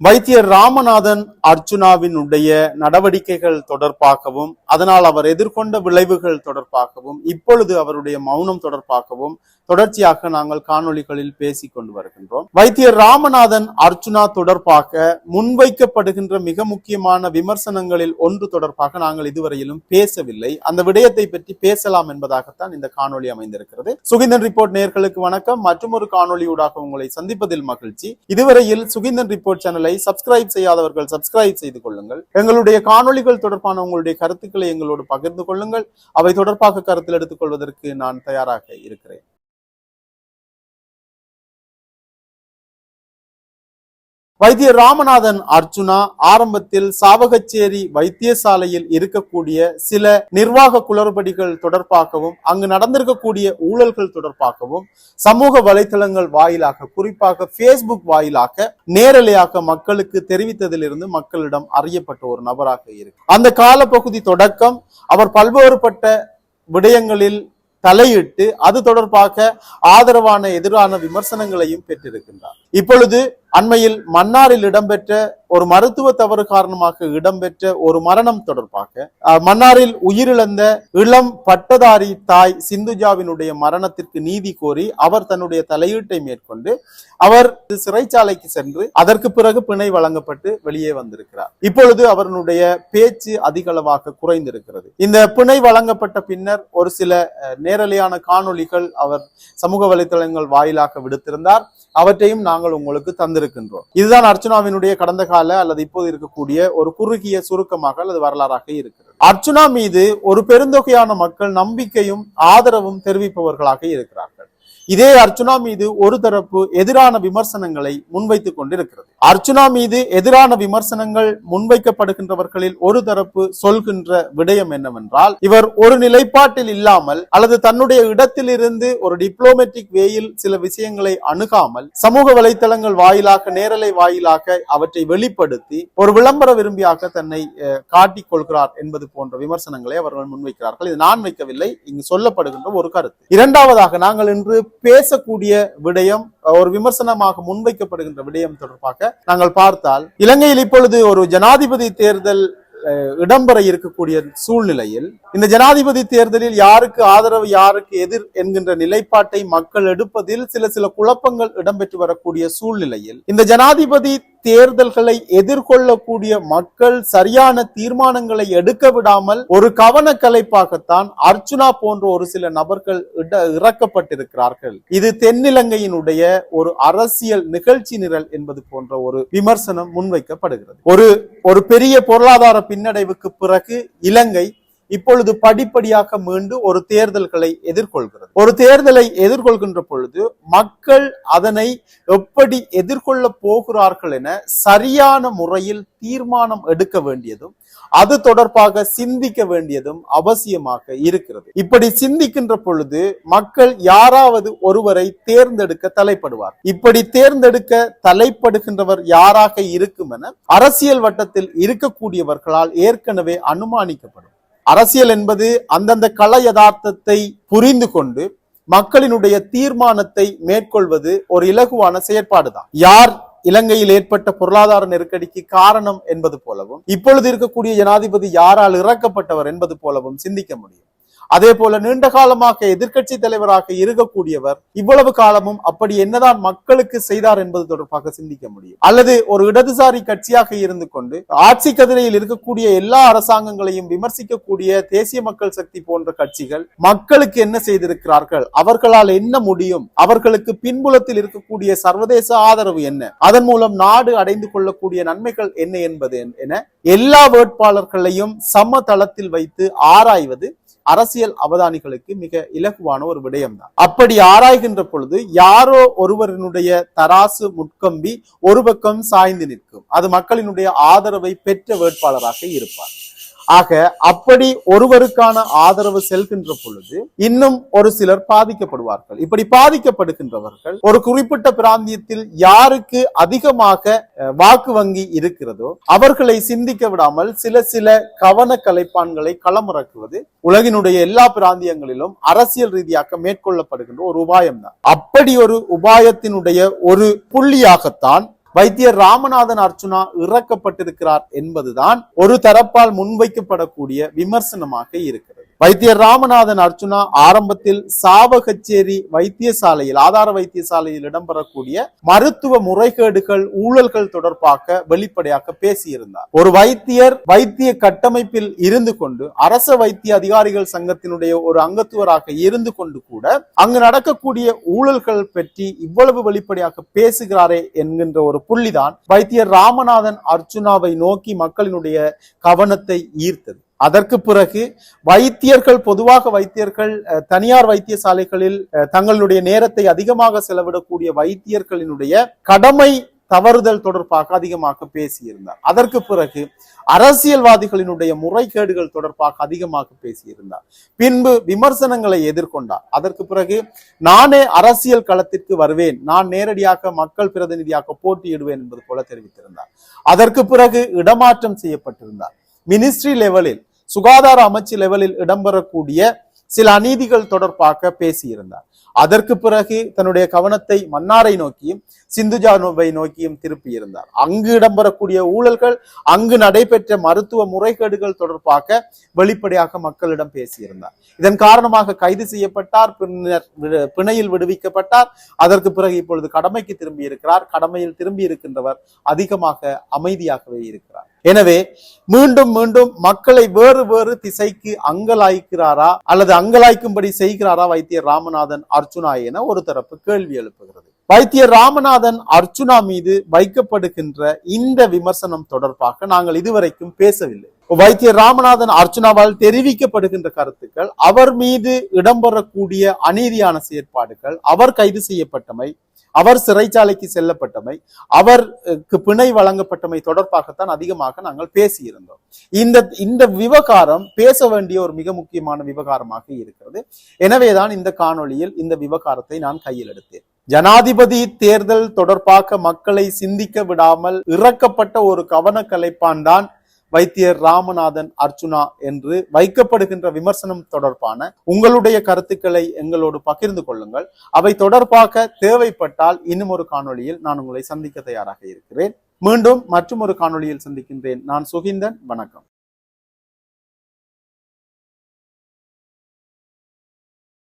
வைத்தியர் ராமநாதன் அர்ஜுனாவினுடைய நடவடிக்கைகள் தொடர்பாகவும் அதனால் அவர் எதிர்கொண்ட விளைவுகள் தொடர்பாகவும் இப்பொழுது அவருடைய மௌனம் தொடர்பாகவும் தொடர்ச்சியாக நாங்கள் காணொளிகளில் பேசிக் கொண்டு வருகின்றோம். வைத்தியர் ராமநாதன் அர்ச்சுனா தொடர்பாக முன்வைக்கப்படுகின்ற மிக முக்கியமான விமர்சனங்களில் ஒன்று தொடர்பாக நாங்கள் இதுவரையிலும் பேசவில்லை. அந்த விடயத்தை பற்றி பேசலாம் என்பதாகத்தான் இந்த காணொளி அமைந்திருக்கிறது. சுகிந்தன் ரிப்போர்ட் நேர்களுக்கு வணக்கம். மற்றும் ஒரு காணொளியூடாக உங்களை சந்திப்பதில் மகிழ்ச்சி. இதுவரையில் சுகிந்தன் ரிப்போர்ட் சேனலை சப்ஸ்கிரைப் செய்யாதவர்கள் சப்ஸ்கிரைப் செய்து கொள்ளுங்கள். எங்களுடைய காணொளிகள் தொடர்பான உங்களுடைய கருத்துக்களை எங்களோடு பகிர்ந்து கொள்ளுங்கள். அவை தொடர்பாக கருத்தில் எடுத்துக் கொள்வதற்கு நான் தயாராக இருக்கிறேன். வைத்திய ராமநாதன் அர்ச்சுனா ஆரம்பத்தில் சாவகச்சேரி வைத்தியசாலையில் இருக்கக்கூடிய சில நிர்வாக குளறுபடிகள் தொடர்பாகவும் அங்கு நடந்திருக்கக்கூடிய ஊழல்கள் தொடர்பாகவும் சமூக வலைதளங்கள் வாயிலாக குறிப்பாக ஃபேஸ்புக் வாயிலாக நேரலையாக மக்களுக்கு தெரிவித்ததிலிருந்து மக்களிடம் அறியப்பட்ட ஒரு நபராக இருக்கு. அந்த காலப்பகுதி தொடக்கம் அவர் பல்வேறுபட்ட விடயங்களில் தலையிட்டு அது தொடர்பாக ஆதரவான எதிரான விமர்சனங்களையும் பெற்றிருக்கின்றார். இப்பொழுது அண்மையில் மன்னாரில் இடம்பெற்ற ஒரு மருத்துவ தவறு காரணமாக இடம்பெற்ற ஒரு மரணம் தொடர்பாக மன்னாரில் உயிரிழந்த இளம் பட்டதாரி தாய் சிந்துஜாவினுடைய மரணத்திற்கு நீதி கோரி அவர் தன்னுடைய தலையீட்டை மேற்கொண்டு அவர் சிறைச்சாலைக்கு சென்று அதற்கு பிறகு பிணை வழங்கப்பட்டு வெளியே வந்திருக்கிறார். இப்பொழுது அவருடைய பேச்சு அதிகளவாக குறைந்திருக்கிறது. இந்த பிணை வழங்கப்பட்ட பின்னர் ஒரு சில நேரலையான காணொளிகள் அவர் சமூக வலைத்தளங்கள் வாயிலாக விடுத்திருந்தார். அவற்றையும் நாங்கள் உங்களுக்கு தந்திருக்கின்றோம் இதுதான் அர்ச்சனாவினுடைய கடந்த கால அல்லது இப்போது இருக்கக்கூடிய ஒரு குறுகிய சுருக்கமாக அல்லது வரலாறாக இருக்கிறது. அர்ச்சுனா மீது ஒரு பெருந்தொகையான மக்கள் நம்பிக்கையும் ஆதரவும் தெரிவிப்பவர்களாக இருக்கிறார்கள். இதே அர்ச்சுனா மீது ஒரு தரப்பு எதிரான விமர்சனங்களை முன்வைத்துக் கொண்டிருக்கிறது. அர்ச்சுனா மீது எதிரான விமர்சனங்கள் முன்வைக்கப்படுகின்றவர்களில் ஒரு தரப்பு சொல்கின்ற விடயம் என்னவென்றால் இவர் ஒரு நிலைப்பாட்டில் இல்லாமல் அல்லது தன்னுடைய இடத்திலிருந்து ஒரு டிப்ளோமேட்டிக் வேயில் சில விஷயங்களை அணுகாமல் சமூக வலைத்தளங்கள் வாயிலாக நேரலை வாயிலாக அவற்றை வெளிப்படுத்தி ஒரு விளம்பர விரும்பியாக தன்னை அஹ், காட்டிக் கொள்கிறார் என்பது போன்ற விமர்சனங்களை அவர்கள் முன்வைக்கிறார்கள். இது நான் வைக்கவில்லை இங்கு சொல்லப்படுகின்ற ஒரு கருத்து. இரண்டாவதாக நாங்கள் இன்று பேசக்கூடிய விடயம் ஒரு விமர்சனமாக முன்வைக்கப்படுகின்ற விடயம் தொடர்பாக நாங்கள் பார்த்தால் இலங்கையில் இப்பொழுது ஒரு ஜனாதிபதி தேர்தல் அஹ், இடம்பெற இருக்கக்கூடிய சூழ்நிலையில் இந்த ஜனாதிபதி தேர்தலில் யாருக்கு ஆதரவு யாருக்கு எதிர் என்கின்ற நிலைப்பாட்டை மக்கள் எடுப்பதில் சில சில குழப்பங்கள் இடம்பெற்று வரக்கூடிய சூழ்நிலையில் இந்த ஜனாதிபதி தேர்தல்களை எதிர்கொள்ளக்கூடிய மக்கள் சரியான தீர்மானங்களை எடுக்க விடாமல் ஒரு கவனக்கலைப்பாகத்தான் அர்ச்சுனா போன்ற ஒரு சில நபர்கள் இட இறக்கப்பட்டிருக்கிறார்கள். இது தென்னிலங்கையினுடைய ஒரு அரசியல் நிகழ்ச்சி நிரல் என்பது போன்ற ஒரு விமர்சனம் முன்வைக்கப்படுகிறது. ஒரு ஒரு பெரிய பொருளாதார பின்னடைவுக்கு பிறகு இலங்கை இப்பொழுது படிப்படியாக மீண்டு ஒரு தேர்தல்களை எதிர்கொள்கிறது. ஒரு தேர்தலை எதிர்கொள்கின்ற பொழுது மக்கள் அதனை எப்படி எதிர்கொள்ள போகிறார்கள் என சரியான முறையில் தீர்மானம் எடுக்க வேண்டியதும் அது தொடர்பாக சிந்திக்க வேண்டியதும் அவசியமாக இருக்கிறது. இப்படி சிந்திக்கின்ற பொழுது மக்கள் யாராவது ஒருவரை தேர்ந்தெடுக்க தலைப்படுவார் இப்படி தேர்ந்தெடுக்க தலைப்படுகின்றவர் யாராக இருக்கும் என அரசியல் வட்டத்தில் இருக்கக்கூடியவர்களால் ஏற்கனவே அனுமானிக்கப்படும். அரசியல் என்பது அந்தந்த கள யதார்த்தத்தை புரிந்து கொண்டு மக்களினுடைய தீர்மானத்தை மேற்கொள்வது ஒரு இலகுவான செயற்பாடுதான். யார் இலங்கையில் ஏற்பட்ட பொருளாதார நெருக்கடிக்கு காரணம் என்பது போலவும் இப்பொழுது இருக்கக்கூடிய ஜனாதிபதி யாரால் இறக்கப்பட்டவர் என்பது போலவும் சிந்திக்க முடியும். அதே போல நீண்ட காலமாக எதிர்க்கட்சி தலைவராக இருக்கக்கூடியவர் இவ்வளவு காலமும் அப்படி என்னதான் மக்களுக்கு செய்தார் என்பது தொடர்பாக சிந்திக்க முடியும். அல்லது ஒரு இடதுசாரி கட்சியாக இருந்து கொண்டு ஆட்சி கதிரையில் இருக்கக்கூடிய எல்லா அரசாங்கங்களையும் விமர்சிக்கக்கூடிய தேசிய மக்கள் சக்தி போன்ற கட்சிகள் மக்களுக்கு என்ன செய்திருக்கிறார்கள்? அவர்களால் என்ன முடியும்? அவர்களுக்கு பின்புலத்தில் இருக்கக்கூடிய சர்வதேச ஆதரவு என்ன? அதன் மூலம் நாடு அடைந்து கொள்ளக்கூடிய நன்மைகள் என்ன என்பது என எல்லா வேட்பாளர்களையும் சம தளத்தில் வைத்து ஆராய்வது அரசியல் அவதானிகளுக்கு மிக இலகுவான ஒரு விடயம்தான். அப்படி ஆராய்கின்ற பொழுது யாரோ ஒருவரினுடைய தராசு முட்கம்பி ஒரு பக்கம் சாய்ந்து நிற்கும். அது மக்களினுடைய ஆதரவை பெற்ற வேட்பாளராக இருப்பார். ஆக அப்படி ஒருவருக்கான ஆதரவு செல்கின்ற பொழுது இன்னும் ஒரு சிலர் பாதிக்கப்படுவார்கள். இப்படி பாதிக்கப்படுகின்றவர்கள் ஒரு குறிப்பிட்ட பிராந்தியத்தில் யாருக்கு அதிகமாக வாக்கு வங்கி இருக்கிறதோ அவர்களை சிந்திக்க விடாமல் சில சில கவன கலைப்பான்களை களமிறக்குவது உலகினுடைய எல்லா பிராந்தியங்களிலும் அரசியல் ரீதியாக மேற்கொள்ளப்படுகின்ற ஒரு உபாயம் தான் அப்படி ஒரு உபாயத்தினுடைய ஒரு புள்ளியாகத்தான் வைத்தியர் ராமநாதன் அர்ச்சுனா இறக்கப்பட்டிருக்கிறார் என்பதுதான் ஒரு தரப்பால் முன்வைக்கப்படக்கூடிய விமர்சனமாக இருக்கு. வைத்தியர் ராமநாதன் அர்ச்சுனா ஆரம்பத்தில் சாவகச்சேரி வைத்தியசாலையில் ஆதார வைத்தியசாலையில் இடம்பெறக்கூடிய மருத்துவ முறைகேடுகள் ஊழல்கள் தொடர்பாக வெளிப்படையாக பேசியிருந்தார். ஒரு வைத்தியர் வைத்திய கட்டமைப்பில் இருந்து கொண்டு அரச வைத்திய அதிகாரிகள் சங்கத்தினுடைய ஒரு அங்கத்துவராக இருந்து கொண்டு கூட அங்கு நடக்கக்கூடிய ஊழல்கள் பற்றி இவ்வளவு வெளிப்படையாக பேசுகிறாரே என்கின்ற ஒரு புள்ளிதான் வைத்தியர் ராமநாதன் அர்ச்சுனாவை நோக்கி மக்களினுடைய கவனத்தை ஈர்த்தது. அதற்கு பிறகு வைத்தியர்கள் பொதுவாக வைத்தியர்கள் தனியார் வைத்தியசாலைகளில் தங்களுடைய நேரத்தை அதிகமாக செலவிடக்கூடிய வைத்தியர்களினுடைய கடமை தவறுதல் தொடர்பாக அதிகமாக பேசியிருந்தார். அதற்கு பிறகு அரசியல்வாதிகளினுடைய முறைகேடுகள் தொடர்பாக அதிகமாக பேசியிருந்தார். பின்பு விமர்சனங்களை எதிர்கொண்டார். அதற்கு பிறகு நானே அரசியல் களத்திற்கு வருவேன் நான் நேரடியாக மக்கள் பிரதிநிதியாக போட்டியிடுவேன் என்பது போல தெரிவித்திருந்தார். அதற்கு பிறகு இடமாற்றம் செய்யப்பட்டிருந்தார். மினிஸ்ட்ரி லெவலில் சுகாதார அமைச்சு லெவலில் இடம்பெறக்கூடிய சில அநீதிகள் தொடர்பாக பேசியிருந்தார். அதற்கு பிறகு தன்னுடைய கவனத்தை மன்னாரை நோக்கியும் சிந்துஜானுவை நோக்கியும் திருப்பியிருந்தார். அங்கு இடம்பெறக்கூடிய ஊழல்கள் அங்கு நடைபெற்ற மருத்துவ முறைகேடுகள் தொடர்பாக வெளிப்படையாக மக்களிடம் பேசியிருந்தார். இதன் காரணமாக கைது செய்யப்பட்டார் பின்னர் விடு- பிணையில் விடுவிக்கப்பட்டார். அதற்கு பிறகு இப்பொழுது கடமைக்கு திரும்பி இருக்கிறார் கடமையில் திரும்பி இருக்கின்றவர் அதிகமாக அமைதியாகவே இருக்கிறார். எனவே மீண்டும் மீண்டும் மக்களை வேறு வேறு திசைக்கு அங்கலாய்க்கிறாரா அல்லது அங்கலாய்க்கும்படி செய்கிறாரா வைத்தியர் ராமநாதன் அர்ஜுனா என ஒரு தரப்பு கேள்வி எழுப்புகிறது. வைத்தியர் ராமநாதன் அர்ச்சுனா மீது வைக்கப்படுகின்ற இந்த விமர்சனம் தொடர்பாக நாங்கள் இதுவரைக்கும் பேசவில்லை. வைத்தியர் ராமநாதன் அர்ச்சுனாவால் தெரிவிக்கப்படுகின்ற கருத்துக்கள் அவர் மீது இடம்பெறக்கூடிய அநீதியான செயற்பாடுகள் அவர் கைது செய்யப்பட்டமை அவர் சிறைச்சாலைக்கு செல்லப்பட்டமை அவருக்கு பிணை வழங்கப்பட்டமை தொடர்பாகத்தான் அதிகமாக நாங்கள் பேசியிருந்தோம். இந்த இந்த விவகாரம் பேச வேண்டிய ஒரு மிக முக்கியமான விவகாரமாக இருக்கிறது. எனவேதான் இந்த காணொளியில் இந்த விவகாரத்தை நான் கையில் எடுத்தேன். ஜனாதிபதி தேர்தல் தொடர்பாக மக்களை சிந்திக்க விடாமல் இறக்கப்பட்ட ஒரு கவன கலைப்பான் தான் வைத்தியர் ராமநாதன் அர்ச்சுனா என்று வைக்கப்படுகின்ற விமர்சனம் தொடர்பான உங்களுடைய கருத்துக்களை எங்களோடு பகிர்ந்து கொள்ளுங்கள். அவை தொடர்பாக தேவைப்பட்டால் இன்னும் ஒரு காணொளியில் நான் உங்களை சந்திக்க தயாராக இருக்கிறேன். மீண்டும் மற்றும் ஒரு காணொளியில் சந்திக்கின்றேன். நான் சுகிந்தன். வணக்கம்.